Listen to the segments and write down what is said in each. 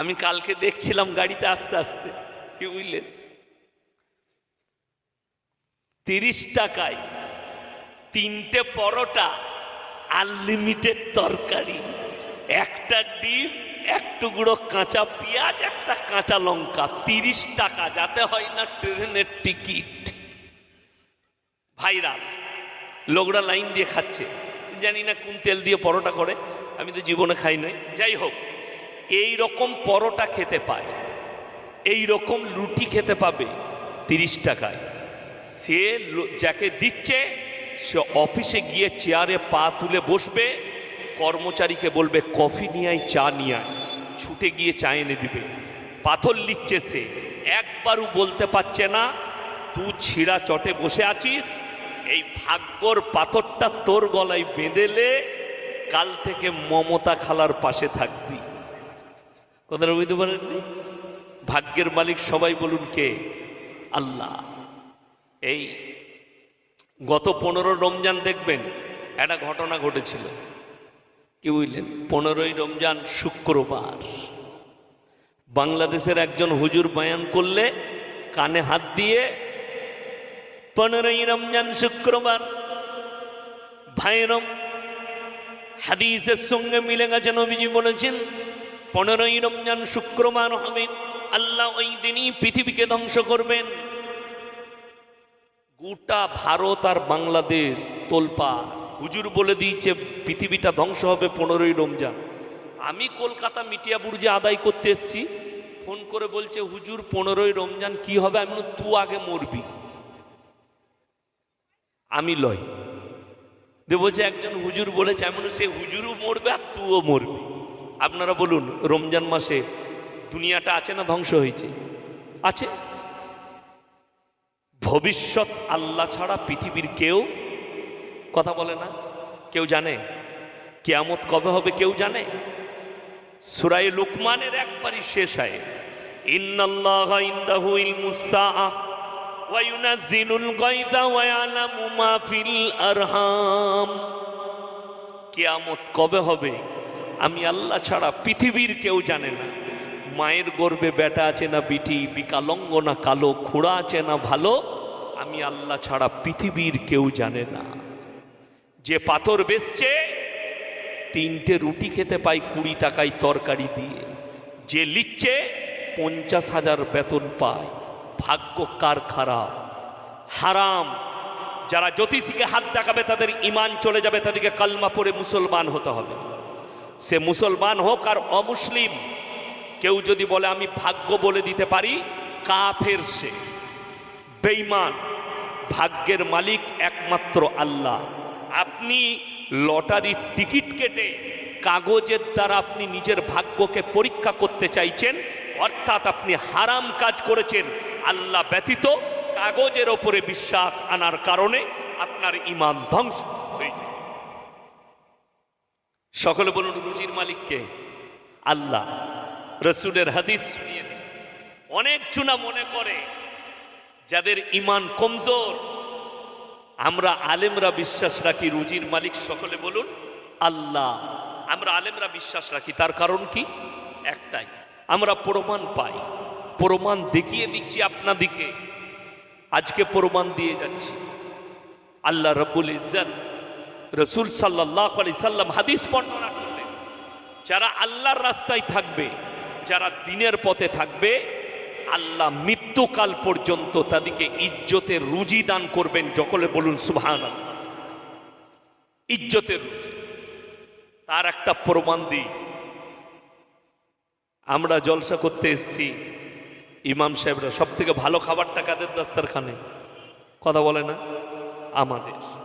আমি কালকে দেখছিলাম গাড়িতে আস্তে আস্তে। কি বুঝলেন? তিরিশ টাকায় তিনটে পরোটা, আনলিমিটেড তরকারি, একটা ডিম, এক টুকরো কাঁচা পেঁয়াজ, একটা কাঁচা লঙ্কা, তিরিশ টাকা, যাতে হয় না ট্রেনের টিকিট। ভাইরাল। লোকরা লাইন দিয়ে খাচ্ছে। জানি না কোন তেল দিয়ে পরোটা করে, আমি তো জীবনে খাই নাই। যাই হোক এই রকম পরোটা খেতে পায়। এই রকম রুটি খেতে পাবে তিরিশ টাকায়। সে যাকে দিচ্ছে, সে অফিসে গিয়ে চেয়ারে পা তুলে বসবে, কর্মচারীকে বলবে, কফি নিয়ে চা নিয়ে ছুটে গিয়ে চা এনে দিবে। পাথর লিখছে সে। একবারও বলতে পারছে না, তু ছিঁড়া চটে বসে আছিস? এই ভাগ্যর পাথরটা তোর গলায় বেঁধেলে কাল থেকে মমতা খালার পাশে থাকবি। কথাটা বুঝতে পারেননি ভাগ্যের মালিক সবাই বলুন কে? আল্লাহ। এই গত পনেরো রমজান দেখবেন, একটা ঘটনা ঘটেছিল। কি বুঝলেন? পনেরোই রমজান শুক্রবার। বাংলাদেশের একজন হুজুর বয়ান করলে কানে হাত দিয়ে, পনেরোই রমজান শুক্রবার ভাইরম হাদিসের সঙ্গে মিলে গেছে নবীজি বলেছেন পনেরোই রমজান শুক্রবার হবে। আল্লাহ ওই দিনই পৃথিবীকে ধ্বংস করবেন। গোটা ভারত আর বাংলাদেশ তোলপা হুজুর বলে দিয়েছে, পৃথিবীটা ধ্বংস হবে পনেরোই রমজান আমি কলকাতা মিটিয়া বুর্জে আদায় করতে এসছি। ফোন করে বলছে, হুজুর পনেরোই রমজান কি হবে? আমি তুই আগে মরবি। আমি লয় যে বলছে, একজন হুজুর বলেছে এমন সে হুজুরও মরবে আর তুইও মরবি। আপনারা বলুন, রমজান মাসে দুনিয়াটা আছে না ধ্বংস হয়েছে? আছে। ভবিষ্যৎ আল্লাহ ছাড়া পৃথিবীর কেউ কথা বলে না। কেউ জানে? কেয়ামত কবে হবে কেউ জানে? সুরাই লুকমানের একবারই শেষ হয় কেয়ামত কবে হবে? আমি আল্লাহ ছাড়া পৃথিবীর কেউ জানে না। মায়ের গর্বে বেটা আছে না বিটি বিকালঙ্গ না কালো, খোড়া আছে না ভালো, আমি আল্লাহ ছাড়া পৃথিবীর কেউ জানে না। যে পাথর বেচছে, তিনটে রুটি খেতে পাই কুড়ি টাকায় তরকারি দিয়ে। যে লিখছে পঞ্চাশ হাজার বেতন পায়। ভাগ্য কার খারাপ? হারাম। যারা জ্যোতিষীকে হাত দেখাবে, তাদের ইমান চলে যাবে, তাদেরকে কালমা পড়ে মুসলমান হতে হবে। সে মুসলমান হোক আর অমুসলিম, কেউ যদি বলে আমি ভাগ্য বলে দিতে পারি, কাফের সে বেইমান ভাগ্যের মালিক একমাত্র আল্লাহ। আপনি লটারির টিকিট কেটে কাগজের দ্বারা আপনি নিজের ভাগ্যকে পরীক্ষা করতে চাইছেন, অর্থাৎ আপনি হারাম কাজ করেছেন, আল্লাহ ব্যতীত কাগজের ওপরে বিশ্বাস আনার কারণে আপনার ইমান ধ্বংস। সকলে বলুন, রুজির মালিককে। আল্লাহ রসুলের হাদিস শুনিয়ে অনেক চুনা মনে করে, যাদের ইমান কমজোর, আমরা আলেমরা বিশ্বাস রাখি, রুজির মালিক সকলে বলুন, আল্লাহ, আমরা আলেমরা বিশ্বাস রাখি। তার কারণ কি? একটাই, আমরা প্রমাণ পাই। প্রমাণ দেখিয়ে দিচ্ছি আপনাদিকে। আজকে প্রমাণ দিয়ে যাচ্ছি। আল্লাহ রব্বুল ইজ্জত রসুল সাল্লাহ আলি সাল্লাম হাদিস বর্ণনা করলেন, যারা আল্লাহর রাস্তায় থাকবে, যারা দিনের পথে থাকবে, আল্লাহ মৃত্যুকাল পর্যন্ত তাদেরকে ইজ্জতের রুজি দান করবেন যখলে বলুন সুবহান ইজ্জতের রুজি। তার একটা প্রমাণ দিই। আমরা জলসা করতে এসেছি, ইমাম সাহেবরা সব থেকে ভালো খাবারটা কাদের দাস্তারখানে? কথা বলে না? আমাদের।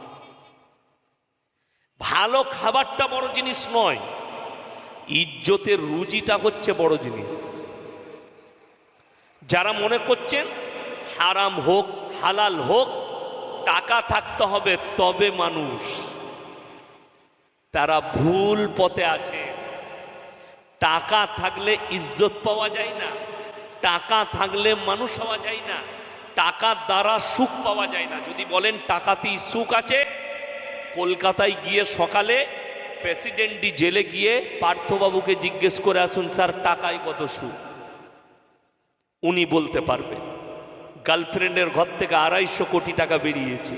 ভালো খাবারটা বড় জিনিস নয়, ইজ্জতের রুজিটা হচ্ছে বড় জিনিস। যারা মনে করছেন হারাম হোক, হালাল হোক, টাকা থাকতে হবে তবে মানুষ। তারা ভুল পথে আছে। টাকা থাকলে ইজ্জত পাওয়া যায় না, টাকা থাকলে মানুষ হওয়া যায় না টাকার দ্বারা সুখ পাওয়া যায় না। যদি বলেন টাকাতেই সুখ আছে কলকাতায় গিয়ে সকালে প্রেসিডেন্টই জেলে গিয়ে পার্থবাবুকে জিজ্ঞেস করে আসুন, স্যার, টাকায় কত সুদ? উনি বলতে পারবেন, গার্লফ্রেন্ডের ঘর থেকে আড়াইশো কোটি টাকা বেরিয়েছে।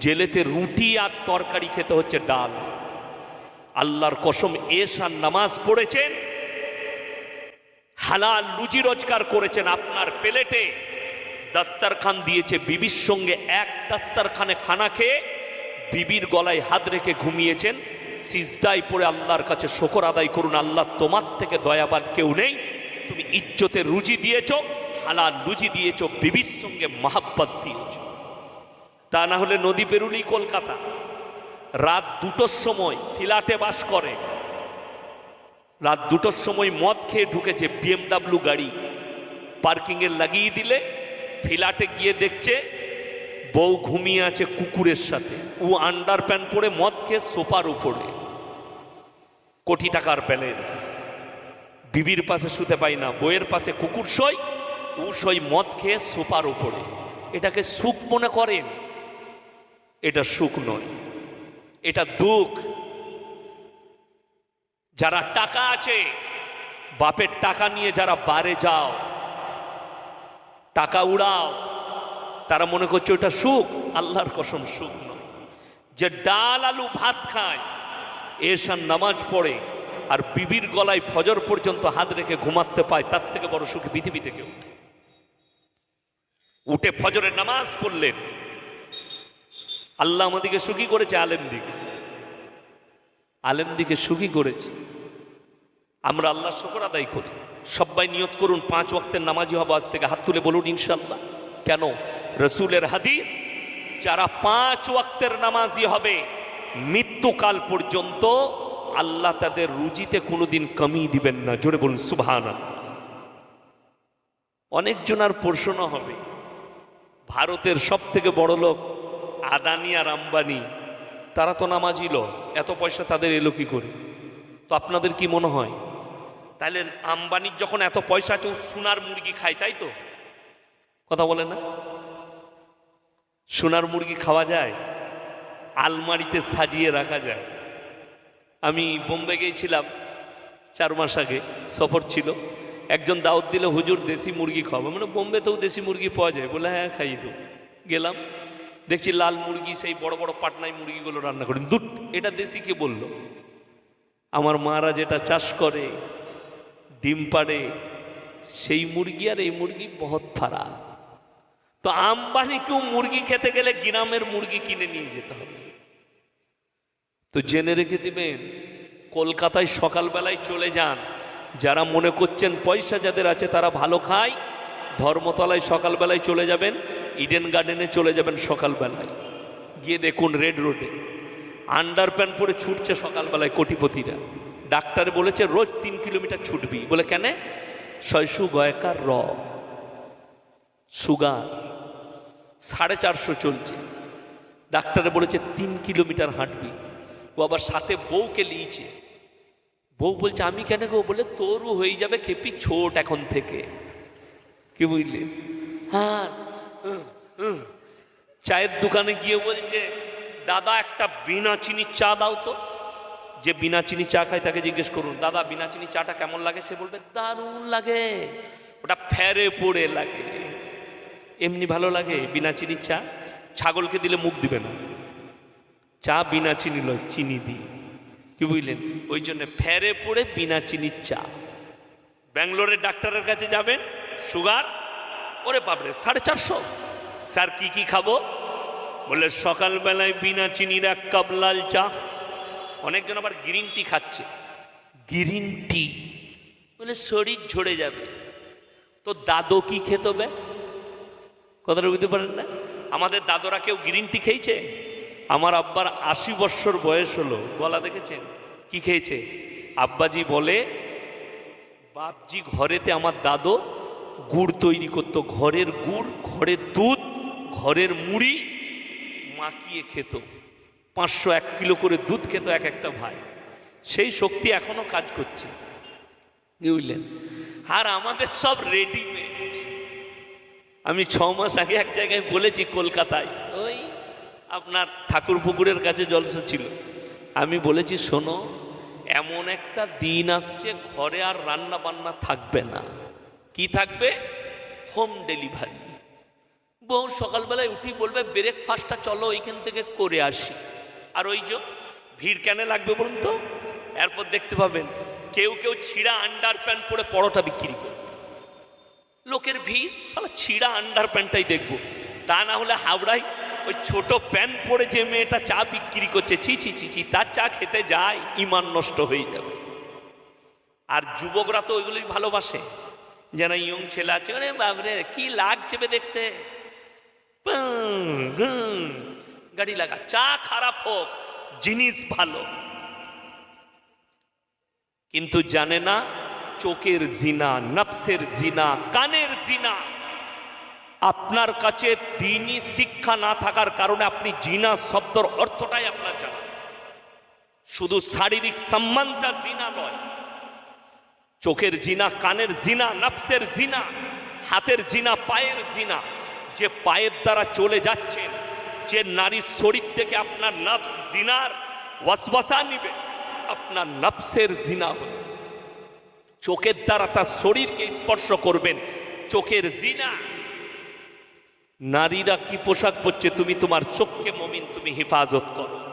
জেলেতে রুটি আর তরকারি খেতে হচ্ছে ডাল। আল্লাহর কসম, এস আর নামাজ পড়েছেন, হালাল রুজি রোজগার করেছেন আপনার প্লেটে। দাস্তারখান দিয়েছে বিবির সঙ্গে, এক দাস্তারখানে খানা খেয়ে বিবির গলায় হাত রেখে ঘুমিয়েছেন, সিজদায় পড়ে আল্লাহর কাছে শকর আদায় করুন, আল্লাহ তোমার থেকে দয়াবান কেউ নেই। তুমি ইজ্জতের রুজি দিয়েছ, হালাল রুজি দিয়েছ, বিবির সঙ্গে মাহাব্বত দিয়েছ। তা না হলে নদী পেরুলি কলকাতা। রাত দুটোর সময় ফিলাটে বাস করে। রাত দুটোর সময় মদ খেয়ে ঢুকেছে বিএমডাব্লিউ গাড়ি পার্কিংয়ে লাগিয়ে দিলে ফিলাটে গিয়ে দেখছে বউ ঘুমিয়ে আছে কুকুরের সাথে। ও আন্ডার প্যান্ট পরে মদ খেয়ে সোপার উপরে। কোটি টাকার ব্যালেন্স বিবির পাশে শুতে পাই না বইয়ের পাশে কুকুর সই, ও সই মদ খেয়ে সোপার উপরে। এটাকে সুখ মনে করেন? এটা সুখ নয়, এটা দুঃখ। যারা টাকা আছে, বাপের টাকা নিয়ে যারা বারে যাও, টাকা উড়াও তারা মনে করছে ওটা সুখ, আল্লাহর কসম সুখ নয়। যে ডাল আলু ভাত খায় এসান নামাজ পড়ে, আর বিবির গলায় ফজর পর্যন্ত হাত রেখে ঘুমাতে পায়, তার থেকে বড় সুখ পৃথিবীতে কেউ। উঠে ফজরের নামাজ পড়লেন। আল্লাহ আমাদেরকে সুখী করেছে, আলেম দিকে। আলেম দিকে সুখী করেছে। আমরা আল্লাহ শকর আদায় করি। সবাই নিয়ত করুন, পাঁচ ওয়াক্তের নামাজি হব, আজ থেকে হাত তুলে বলুন ইনশাল্লাহ কেন? রসুলের হাদিস, যারা পাঁচ ওয়াক্তের নামাজি হবে, মৃত্যুকাল পর্যন্ত আল্লাহ তাদের রুজিতে কোনোদিন কমিয়ে দিবেন না। জোরে বলুন সুবহান অনেকজনার প্রশ্ন হবে, ভারতের সব থেকে বড় লোক আদানি আর আম্বানি, তারা তো নামাজি লোক, এত পয়সা তাদের এলো কি করে? তো আপনাদের কি মনে হয়? তাহলে আম্বানির যখন এত পয়সা আছে, ও সোনার মুরগি খায়, তাই তো? কথা বলে না? সোনার মুরগি খাওয়া যায়, আলমারিতে সাজিয়ে রাখা যায়। আমি বোম্বে গিয়েছিলাম চার মাস আগে, সফর ছিল। একজন দাওয়াত দিল, হুজুর, দেশি মুরগি খাওয়াবো। মানে বোম্বেতেও দেশি মুরগি পাওয়া যায়। বলে হ্যাঁ খাই তো। গেলাম, দেখছি লাল মুরগি, সেই বড় বড় পাটনায় মুরগিগুলো রান্না করেন দুট, এটা দেশি কে বলল? আমার মারা যেটা চাষ করে, ডিম পাড়ে, সেই মুরগি আর এই মুরগি বহুত ফারাক। তো আম্বানিকেও মুরগি খেতে গেলে গ্রামের মুরগি কিনে নিয়ে যেতে হবে। তো জেনে রেখে দিবেন, কলকাতায় সকালবেলায় চলে যান, যারা মনে করছেন পয়সা যাদের আছে তারা ভালো খায়, ধর্মতলায় সকালবেলায় চলে যাবেন ইডেন গার্ডেনে চলে যাবেন সকালবেলায়। গিয়ে দেখুন রেড রোডে আন্ডার প্যান্ট পরে ছুটছে সকালবেলায় কোটিপতিরা। ডাক্তার বলেছে, রোজ তিন কিলোমিটার ছুটবি। বলে, কেন? শৈশু, গয়কার, র। সুগার সাড়ে চারশো চলছে। ডাক্তারে বলেছে তিন কিলোমিটার হাঁটবি। ও আবার সাথে বউকে লিয়েছে বউ বলছে, আমি কেন গো? বলে, তোরও হয়ে যাবে খেপি ছোট এখন থেকে। কি বুঝলি? হ্যাঁ। চায়ের দোকানে গিয়ে বলছে, দাদা, একটা বিনা চিনি চা দাও তো। যে বিনা চিনি চা খায় তাকে জিজ্ঞেস করুন, দাদা, বিনা চিনি চাটা কেমন লাগে? সে বলবে, দারুণ লাগে। ওটা ফেরে পড়ে লাগে। এমনি ভালো লাগে বিনা চিনি চা? ছাগলকে দিলে মুখ দিবে না। চা বিনা চিনি লয়, চিনি দিই কি বুঝলেন? ওই জন্য ফেরে পড়ে বিনা চিনির চা। ব্যাঙ্গালোরের ডাক্তারের কাছে যাবেন, সুগার? ওরে বাপরে, সাড়ে চারশো? স্যার, কি কি খাব? বলে সকালবেলায় বিনা চিনির এক কাপ লাল চা। অনেকজন আবার গ্রিন টি খাচ্ছে। Green tea? বলে শরীর ঝরে যাবে। তো দাদু কি খেতে হবে কথাটা বুঝতে পারেন না? আমাদের দাদরা কেউ গ্রিন টি খেয়েছে? আমার আব্বার আশি বৎসর বয়স হলো। গলা দেখেছেন? কি খেয়েছে? আব্বাজি বলে, বাপজি ঘরেতে আমার দাদু গুড় তৈরি করতো। ঘরের গুড়, ঘরের দুধ, ঘরের মুড়ি মাখিয়ে খেত। পাঁচশো এক কিলো করে দুধ খেত এক একটা ভাই। সেই শক্তি এখনও কাজ করছে। বুঝলেন আর আমাদের সব রেডিমেড আমি ছ মাস আগে এক জায়গায় বলেছি কলকাতায়। ওই? আপনার ঠাকুর পুকুরের কাছে জলসা ছিল আমি বলেছি শোনো এমন একটা দিন আসছে ঘরে আর রান্না বান্না থাকবে না। কি থাকবে? Home delivery. বউ সকালবেলায় উঠি বলবে ব্রেকফাস্টটা চলো ওইখান থেকে করে আসি। আর ওই যে ভিড় কেন লাগবে বলুন তো? এরপর দেখতে পাবেন কেউ কেউ ছিঁড়া আন্ডার প্যান্ট পরে পরোটা বিক্রি করবে লোকের ভিড় সালা ছিঁড়া আন্ডার প্যান্টটাই দেখব। তা না হলে হাওড়ায় ওই ছোট প্যান্ট পরে যে মেয়েটা চা বিক্রি করছে, ছি ছি ছি ছি তার চা খেতে যায়, ইমান নষ্ট হয়ে যাবে। আর যুবকরা তো ওইগুলোই ভালোবাসে। যেন ইয়ং ছেলে আছে আরে বাবরে কি লাগছে দেখতে? গাড়ি লাগা, চা খারাপ হোক, জিনিস ভালো। কিন্তু জানে না চোখের জিনা, নফসের জিনা, কানের জিনা। আপনার কাছে দিনই শিক্ষা না থাকার কারণে আপনি জিনা শব্দর অর্থটাই আপনার জানা। শুধু শারীরিক সম্মানটা জিনা নয়, চোখের জিনা, কানের জিনা, নফসের জিনা, হাতের জিনা, পায়ের জিনা। যে পায়ের দ্বারা চলে যাচ্ছেন, যে নারীর শরীর থেকে আপনার নফস জিনার ওয়াসওয়াসা নিবে, আপনার নফসের জিনা হবে চোখের দ্বারা তার শরীরকে স্পর্শ করবেন। চোখের জিনা। নারীরা কি পোশাক পরছে তুমি তোমার চোখকে মমিন, তুমি হেফাজত করো।